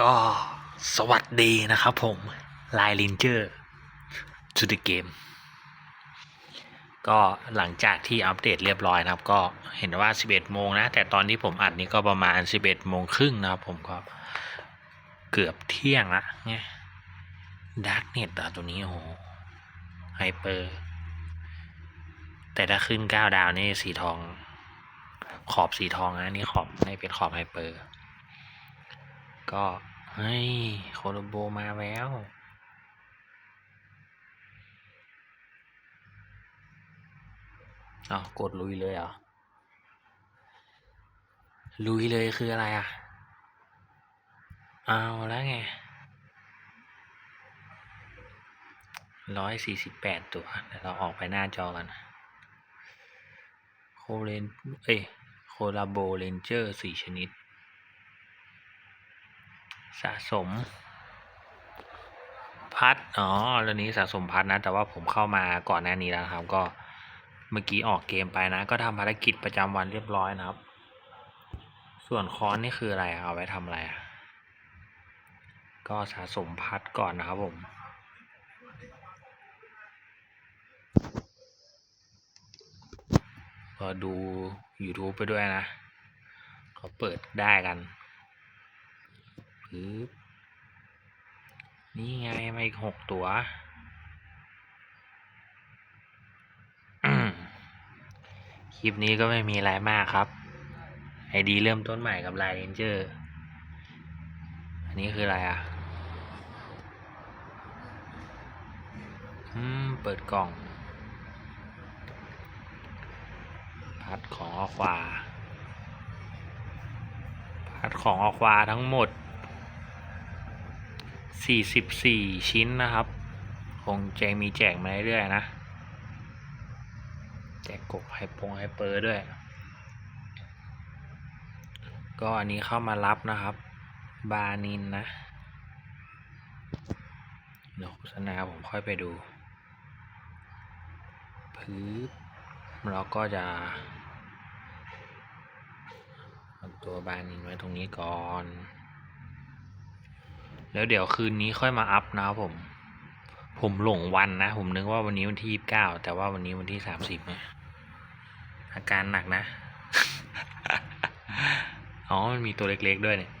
ก็สวัสดีนะครับผมไลลินเจอร์ to the game ก็หลังจากที่อัปเดตเรียบร้อยนะครับ ก็เห็นว่า 11 โมงนะ แต่ตอนที่ผมอัดนี้ก็ประมาณ 11 โมงครึ่งนะครับผมก็เกือบเที่ยงละเนี่ยดาร์กเน็ตตัวนี้โอ้โหไฮเปอร์ แต่ถ้าขึ้น 9 ดาวนี่สีทอง ขอบสีทองนะนี่ขอบไม่เป็นขอบไฮเปอร์ ก็เฮ้ยโคโลโบมาแล้วอ๋อกดลุยเลยเหรอ ลุยเลยคืออะไรอะ เอาแล้วไงร้อยสี่สิบแปดตัวเดี๋ยวเราออกไปหน้าจอกัน โคเรนเอ้ย โคลาโบเรนเจอร์สี่ชนิด สะสม พัดอ๋อเรื่องนี้สะสมพัดนะ แต่ว่าผมเข้ามาก่อนหน้านี้แล้วครับ ก็เมื่อกี้ออกเกมไปนะ ก็ทำภารกิจประจำวันเรียบร้อยนะครับ ส่วนค้อนนี่คืออะไรเอาไว้ทำอะไรก็สะสมพัดก่อนนะครับผมก็ดู YouTube ไปด้วยนะเขาเปิดได้กัน ปึ๊บนี่ไงมาอีกหกตัวอืมคลิปนี้ก็ไม่มีอะไรมากครับ ไอดีเริ่มต้นใหม่กับไลน์เรนเจอร์ อันนี้คืออะไรอะ อืม เปิดกล่อง พัดของอควา พัดของอควาทั้งหมด 44 ชิ้นนะครับ คงแจงมีแจกมาเรื่อยๆนะ แจกกบไฮปงไฮเปอร์ด้วย ก็อันนี้เข้ามารับนะครับ บานินนะเดี๋ยวโฆษณาผมค่อยไปดูพื้บเราก็จะตัวบานินไว้ตรงนี้ก่อน แล้วเดี๋ยวคืนนี้ค่อยมาอัพนะครับผม ผมหลงวันนะ ผมนึกว่าวันนี้วันที่ยี่สิบเก้าแต่ว่าวันนี้วันที่สามสิบอาการหนักนะ อ๋อ มันมีตัวเล็กๆด้วยเนี่ย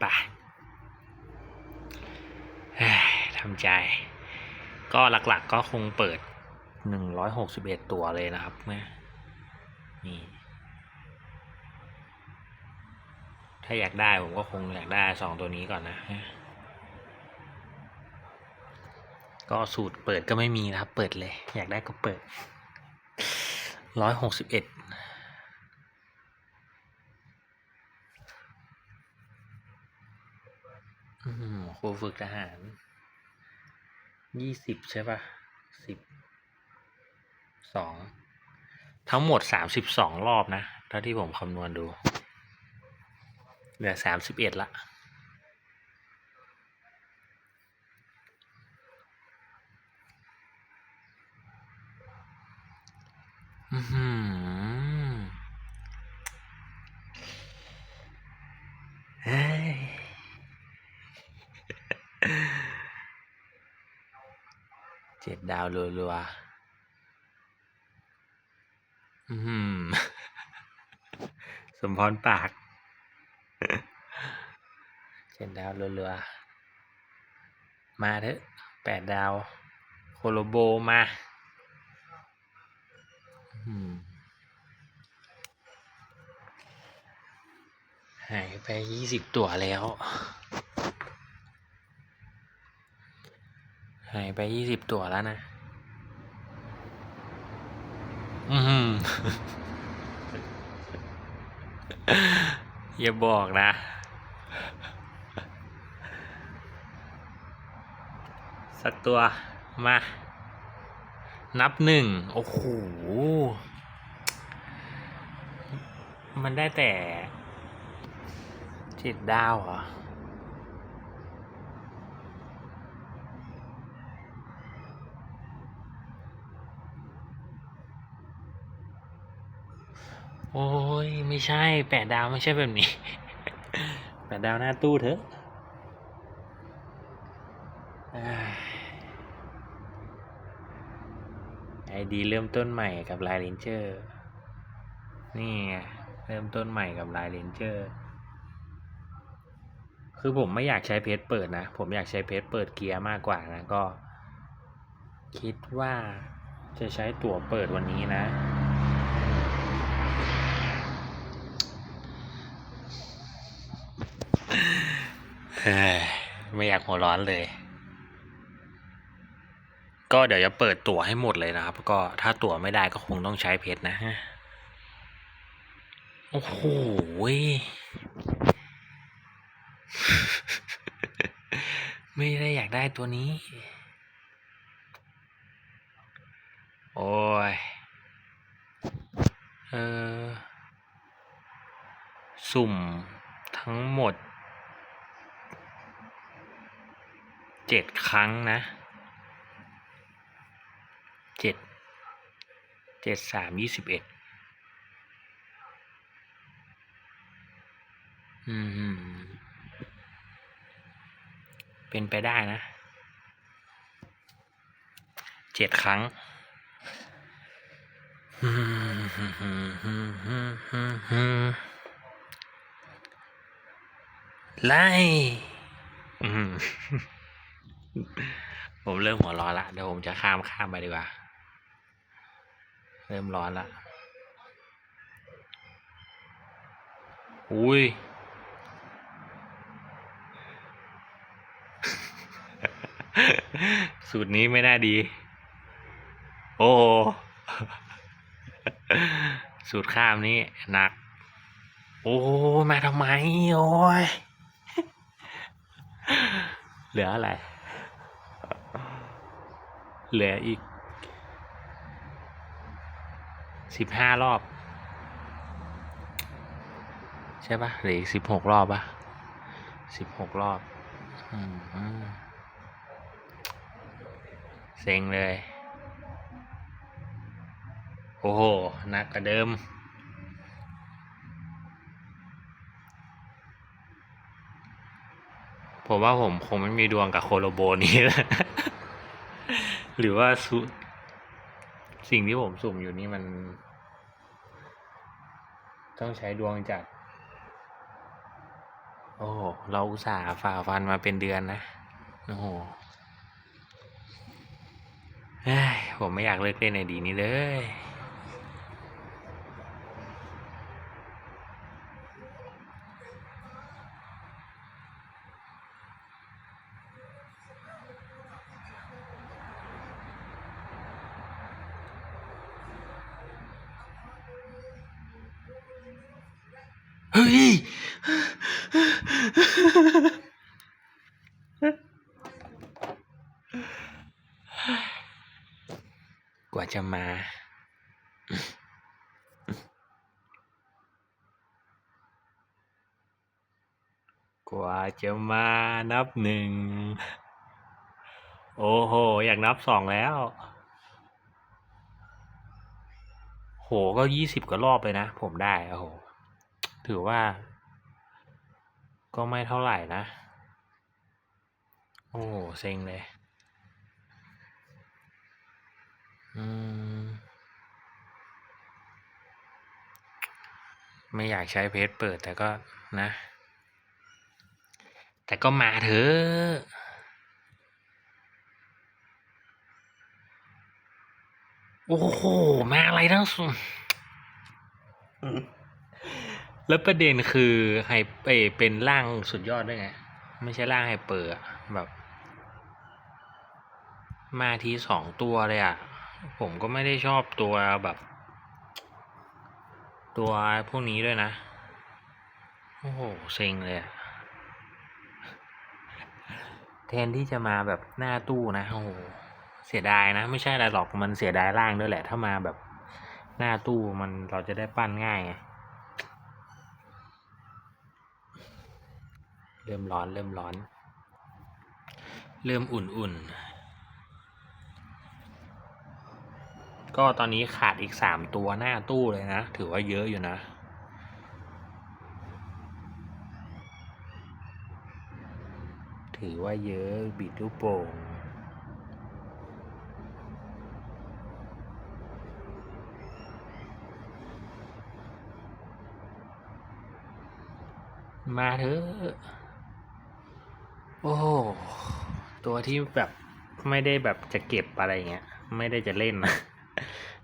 ไปทำใจ ก็หลักๆก็คงเปิดหนึ่งร้อยหกสิบเอ็ดตัวเลยนะครับแม่นี่ ถ้าอยากได้ผมก็คงอยากได้สองตัวนี้ก่อนนะ ก็สูตรเปิดก็ไม่มีนะครับ เปิดเลย อยากได้ก็เปิดร้อยหกสิบเอ็ดอืมครูฝึกทหารยี่สิบใช่ปะสิบสองทั้งหมดสามสิบสองรอบนะ เท่าที่ผมคำนวณดู เหลือสามสิบเอ็ดละอือหือเฮ้ยเจ็ดดาวรัวๆอือหือสมพรปาก เจ็ดดาวรัวๆมาเถอะแปดดาว โคโลโบมาหายไปยี่สิบตัวแล้ว หายไปยี่สิบตัวแล้วนะ อือหื อย่าบอกนะ สักตัวมา นับหนึ่ง โอ้โห มันได้แต่เจ็ดดาวเหรอ โอ้ยไม่ใช่ แปดดาวไม่ใช่แบบนี้ แปดดาวหน้าตู้เถอะไอดีเริ่มต้นใหม่กับไลน์เลนเจอร์ นี่ไงเริ่มต้นใหม่กับไลน์เลนเจอร์ คือผมไม่อยากใช้เพจเปิดนะ ผมอยากใช้เพจเปิดเกียร์มากกว่านะก็ คิดว่าจะใช้ตั๋วเปิดวันนี้นะ เฮ้ย ไม่อยากหัวร้อนเลย ก็เดี๋ยวจะเปิดตั๋วให้หมดเลยนะครับ ก็ถ้าตั๋วไม่ได้ก็คงต้องใช้เพจนะฮะโอ้โหไม่ได้อยากได้ตัวนี้ โอ้ย เออ สุ่มทั้งหมด เจ็ดครั้งนะเจ็ดเจ็ดสามยี่สิบเอ็ดอืม เป็นไปได้นะเจ็ดครั้งไล่อืม ผมเริ่มหัวร้อนละเดี๋ยวผมจะข้ามข้ามไปดีกว่า เริ่มร้อนละอุ้ยสูตรนี้ไม่น่าดี โอ้สูตรข้ามนี้หนัก โอ้มาทำไม โอ้ยเหลืออะไร เหลืออีกสิบห้ารอบ ใช่ปะเหลืออีกสิบหกรอบปะสิบหกรอบเซ็งเลย โอ้โหหนักกว่าเดิมผมว่าผมคงไม่มีดวงกับโคโลโบนี้แล้ว หรือว่าสุสิ่งที่ผมสุ่มอยู่นี่มัน ต้องใช้ดวงจัด โอ้เราอุตส่าห์ฝ่าฟันมาเป็นเดือนนะ โอ้โหเฮ้ยผมไม่อยากเลิกเล่นในดีนี้เลย เฮ้ย กว่าจะมา กว่าจะมานับหนึ่ง โอ้โห อยากนับสองแล้ว โห ก็ยี่สิบกว่ารอบเลยนะ ผมได้ โอ้โห ถือว่า ก็ไม่เท่าไหร่นะ โอ้โหเซ็งเลย อืม ไม่อยากใช้เพจเปิดแต่ก็นะ แต่ก็มาเถอะโอ้โห มาอะไรทั้งสุด แล้วประเด็นคือไฮเอเป็นร่างสุดยอดด้วยไง ไม่ใช่ร่างไฮเปอร์แบบ มาทีสองตัวเลยอะ ผมก็ไม่ได้ชอบตัวแบบ ตัวพวกนี้ด้วยนะ โอ้โหเซ็งเลยอะแทนที่จะมาแบบหน้าตู้นะโอ้โหเสียดายนะ ไม่ใช่อะไรหรอกมันเสียดายร่างด้วยแหละ ถ้ามาแบบหน้าตู้มันเราจะได้ปั้นง่ายไง เริ่มร้อน เริ่มร้อน เริ่มอุ่นๆ ก็ตอนนี้ขาดอีกสามตัวหน้าตู้เลยนะ ถือว่าเยอะอยู่นะถือว่าเยอะบิดลูกโป่งมาเถอะ โอ้ตัวที่แบบไม่ได้แบบจะเก็บอะไรเงี้ย ไม่ได้จะเล่นนะ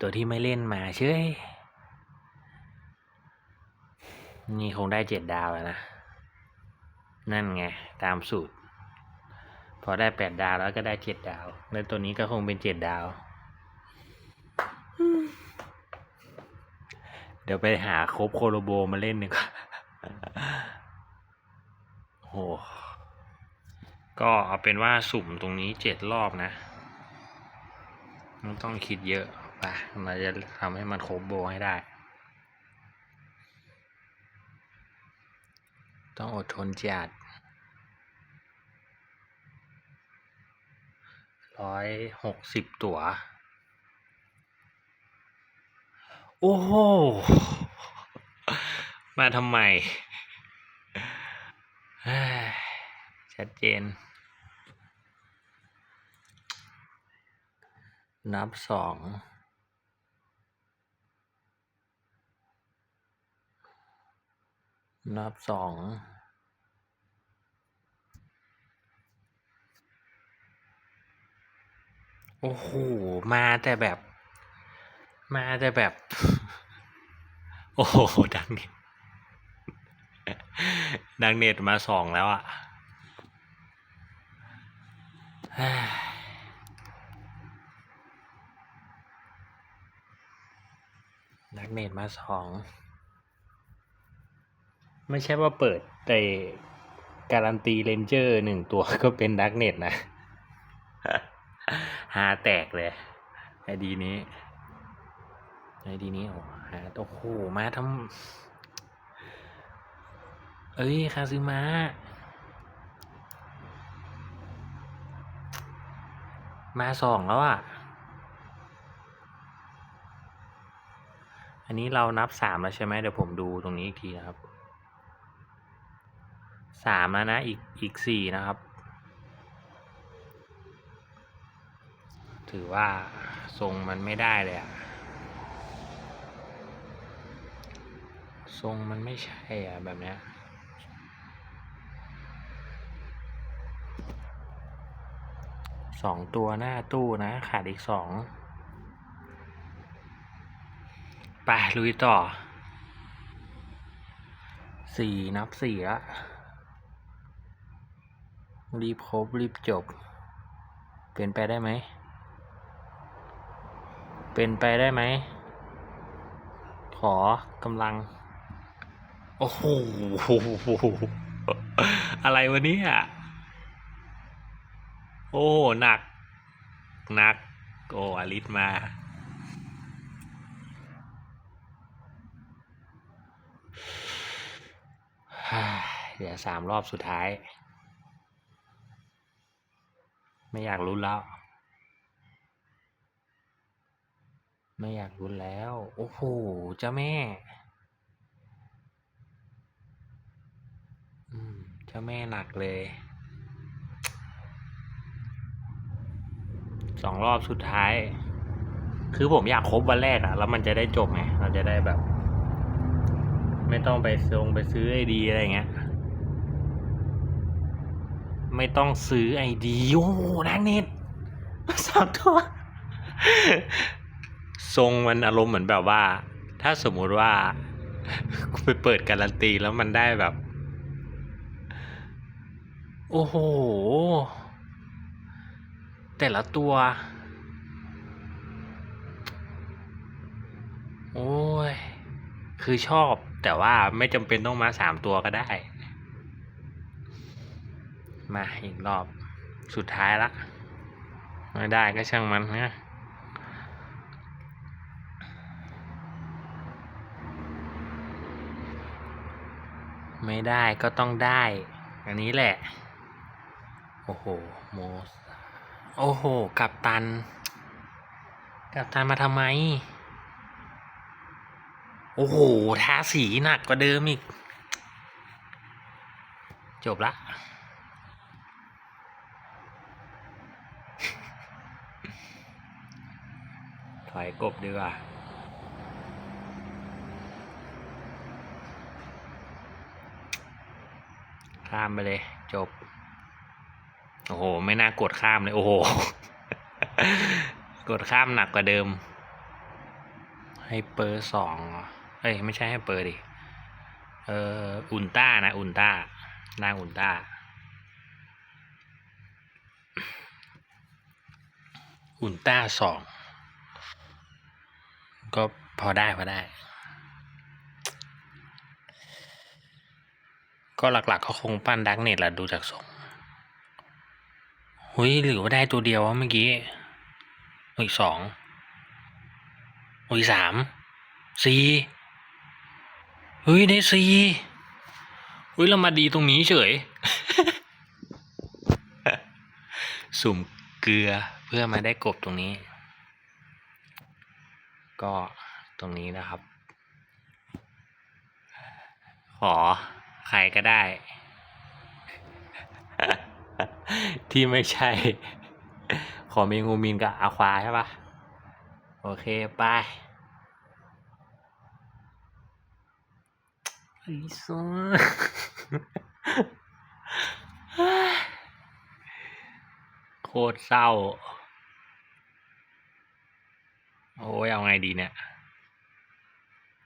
ตัวที่ไม่เล่นมาเช่ยนี่คงได้เจ็ดดาวแล้วนะ นั่นไง ตามสูตร พอได้แปดดาวแล้วก็ได้เจ็ดดาว แล้วตัวนี้ก็คงเป็นเจ็ดดาว เดี๋ยวไปหาครบโคโลโบมาเล่นดีกว่าโห ก็เอาเป็นว่าสุ่มตรงนี้เจ็ดรอบนะไม่ต้องคิดเยอะไปเราจะทำให้มันครบโบให้ได้ ต้องอดทนจัดร้อยหกสิบตัว โอ้โห มาทำไมชัดเจน นับสองนับสองโอ้โห มาแต่แบบ มาแต่แบบ โอ้โห ดังเน็ตดังเน็ตมาสองแล้วอะเฮ้ยดังเน็ตมาสองไม่ใช่ว่าเปิดแต่การันตีเลนเจอร์หนึ่งตัวก็เป็นดักเน็ตนะ หาแตกเลยไอดีนี้ไอดีนี้โอ้หาโอ้โหมาทำเอ้ย คาซึมะมาสองแล้วอะ อันนี้เรานับสามแล้วใช่ไหมเดี๋ยวผมดูตรงนี้อีกทีนะครับสามแล้วนะอีกอีกสี่นะครับ ถือว่าทรงมันไม่ได้เลยอะทรงมันไม่ใช่อะแบบเนี้ยสองตัวหน้าตู้นะ ขาดอีกสอง ไปลุยต่อสี่นับสี่ละรีบครบรีบจบ เป็นไปได้ไหม เป็นไปได้ไหม ขอกำลัง โอ้โห อะไรวะเนี่ยโอ้ หนัก หนัก โอ้อลิสมา เดี๋ยวสามรอบสุดท้าย ไม่อยากลุ้นแล้ว ไม่อยากลุ้นแล้ว โอ้โหเจ้าแม่ อืมเจ้าแม่หนักเลยสองรอบสุดท้าย คือผมอยากครบวันแรกอะแล้วมันจะได้จบไง เราจะได้แบบ ไม่ต้องไปซงไปซื้อไอดีอะไรเงี้ย ไม่ต้องซื้อไอดีโอ้โหนางเน็ตสามตัวทรงมันอารมณ์เหมือนแบบว่า ถ้าสมมุติว่าไปเปิดการันตีแล้วมันได้แบบ โอ้โห แต่ละตัว โอ้ย คือชอบ แต่ว่าไม่จำเป็นต้องมาสามตัวก็ได้ มาอีกรอบสุดท้ายละไม่ได้ก็ช่างมันนะไม่ได้ก็ต้องได้ อันนี้แหละ โอ้โห โมส โอ้โห กับตัน กับตันมาทำไม โอ้โห ทาสีหนักกว่าเดิมอีก จบละถอยกบดีกว่าข้ามไปเลย จบ โอ้โห ไม่น่ากดข้ามเลย โอ้โห กดข้ามหนักกว่าเดิม ให้เปอร์สองอะ เอ้ยไม่ใช่ให้เปอร์ดิเอออุลต้านะอุลต้าน้าอุลต้าอุลต้าสองก็พอได้พอได้ ก็หลักๆเขาคงปั้นดักเน็ตแหละดูจากทรงหุยหรือว่าได้ตัวเดียววะเมื่อกี้อีกสองอุ้ยสามสี่ เฮ้ยได้สี่เฮ้ยเรามาดีตรงนี้เฉย สุ่มเกลือเพื่อมาได้กบตรงนี้ ก็ตรงนี้นะครับ ขอใครก็ได้ ที่ไม่ใช่ ขอเมงูมินกับอาควาใช่ปะโอเค ไป ไอ้สัสโคตรเศร้า โอ้ยเอาไงดีเนี่ย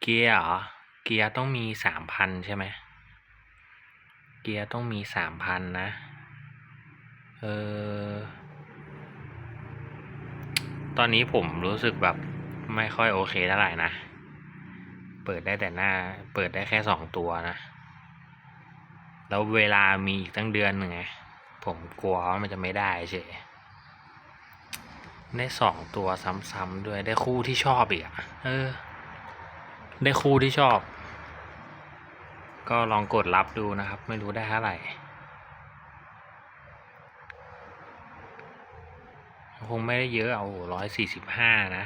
เกียร์เหรอ เกียร์ต้องมีสามพันใช่ไหม เกียร์ต้องมีสามพันนะ เออ ตอนนี้ผมรู้สึกแบบไม่ค่อยโอเคเท่าไหร่นะ เปิดได้แต่หน้า เปิดได้แค่สองตัวนะ แล้วเวลามีอีกตั้งเดือนหนึ่งไง ผมกลัวว่ามันจะไม่ได้เฉยได้สองตัวซ้ำๆด้วยได้คู่ที่ชอบอีกอะเออ ได้คู่ที่ชอบ ก็ลองกดรับดูนะครับ ไม่รู้ได้เท่าไหร่คงไม่ได้เยอะเอาร้อยสี่สิบห้านะ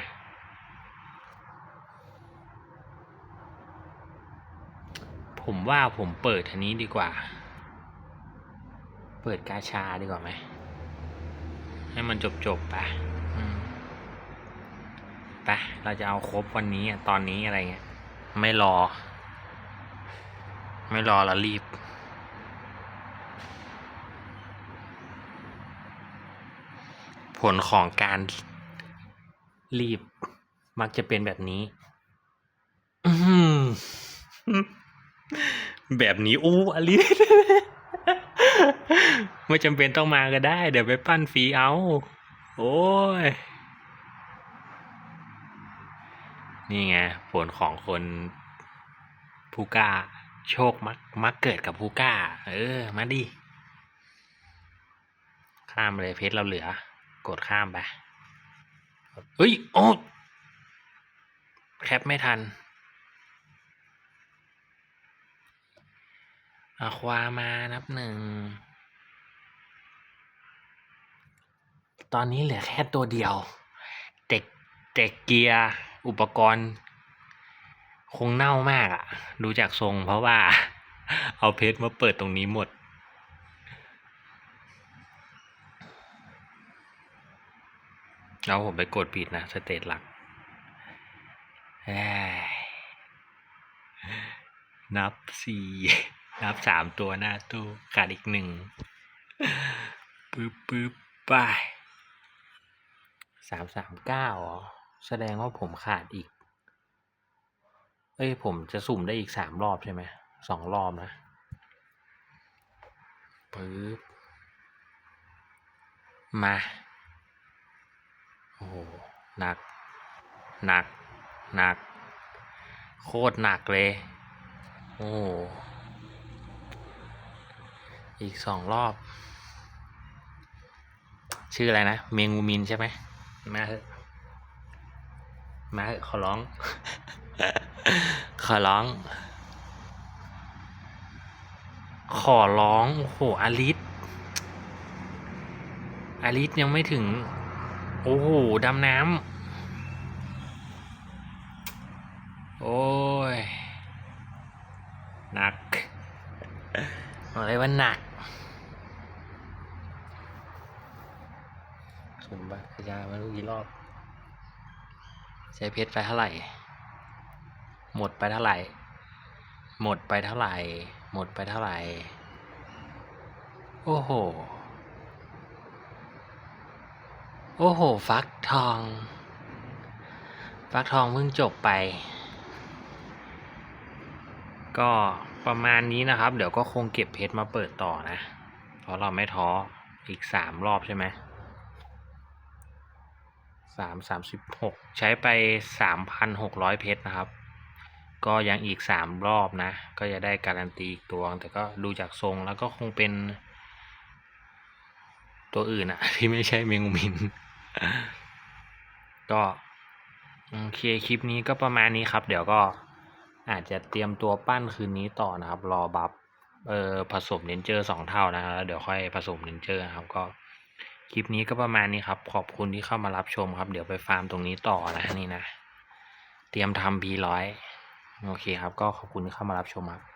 ผมว่าผมเปิดอันนี้ดีกว่า เปิดกาชาดีกว่าไหม ให้มันจบจบไปไปเราจะเอาครบวันนี้อะตอนนี้อะไรเงี้ย ไม่รอ ไม่รอแล้วรีบผลของการรีบมักจะเป็นแบบนี้ อื แบบนี้อู้อลิสไม่จำเป็นต้องมาก็ได้ เดี๋ยวไปปั้นฟรีเอา โอ้ย นี่ไง ผลของคนผู้กล้า โชคมักมักเกิดกับผู้กล้า เออ มาดิ ข้ามเลยเพชรเราเหลือ กดข้ามไป เฮ้ย โอ้ แคปไม่ทัน อาความานับหนึ่ง ตอนนี้เหลือแค่ตัวเดียวแต่แต่เกียร์อุปกรณ์ คงเน่ามากอะดูจากทรงเพราะว่า เอาเพชรมาเปิดตรงนี้หมดแล้วผมไปกดผิดนะสเตตหลัก นับสี่ นับสามตัวหน้าตู้ขาดอีกหนึ่งปึ๊บปึ๊บไปสามสามเก้าอ๋อแสดงว่าผมขาดอีก เอ้ยผมจะสุ่มได้อีกสามรอบใช่ไหมสองรอบนะปึ๊บมา โอ้โหหนัก หนัก หนัก โคตรหนักเลย โอ้ อีกสองรอบ ชื่ออะไรนะ เมงูมินใช่ไหมมาเถอะมาขอร้อง ขอร้อง ขอร้องโอ้โหอลิสอลิสยังไม่ถึง โอ้โหดำน้ำ โอ้ย หนัก อะไรว่าหนักสมบัติขยายมาลูกกี่รอบ ใช้เพชรไปเท่าไหร่ หมดไปเท่าไหร่ หมดไปเท่าไหร่ หมดไปเท่าไหร่ โอ้โห โอ้โห ฟักทอง ฟักทองเพิ่งจบไป ก็ ประมาณนี้นะครับ เดี๋ยวก็คงเก็บเพชรมาเปิดต่อนะ เพราะเราไม่ท้ออีกสามรอบใช่ไหมสามสามสิบหกใช้ไปสามพันหกร้อยเพชรนะครับ ก็ยังอีกสามรอบนะ ก็จะได้การันตีอีกตัวแต่ก็ดูจากทรงแล้วก็คงเป็น ตัวอื่นอะที่ไม่ใช่เมงมุมิน ก็โอเคคลิปนี้ก็ประมาณนี้ครับ เดี๋ยวก็ อาจจะเตรียมตัวปั้นคืนนี้ต่อนะครับ รอบัฟเออผสมเนนเจอร์สองเท่านะครับแล้วเดี๋ยวค่อยผสมเนนเจอร์นะครับก็คลิปนี้ก็ประมาณนี้ครับ ขอบคุณที่เข้ามารับชมครับ เดี๋ยวไปฟาร์มตรงนี้ต่อนะนี่นะ เตรียมทำพีร้อยโอเคครับ ก็ขอบคุณที่เข้ามารับชมครับ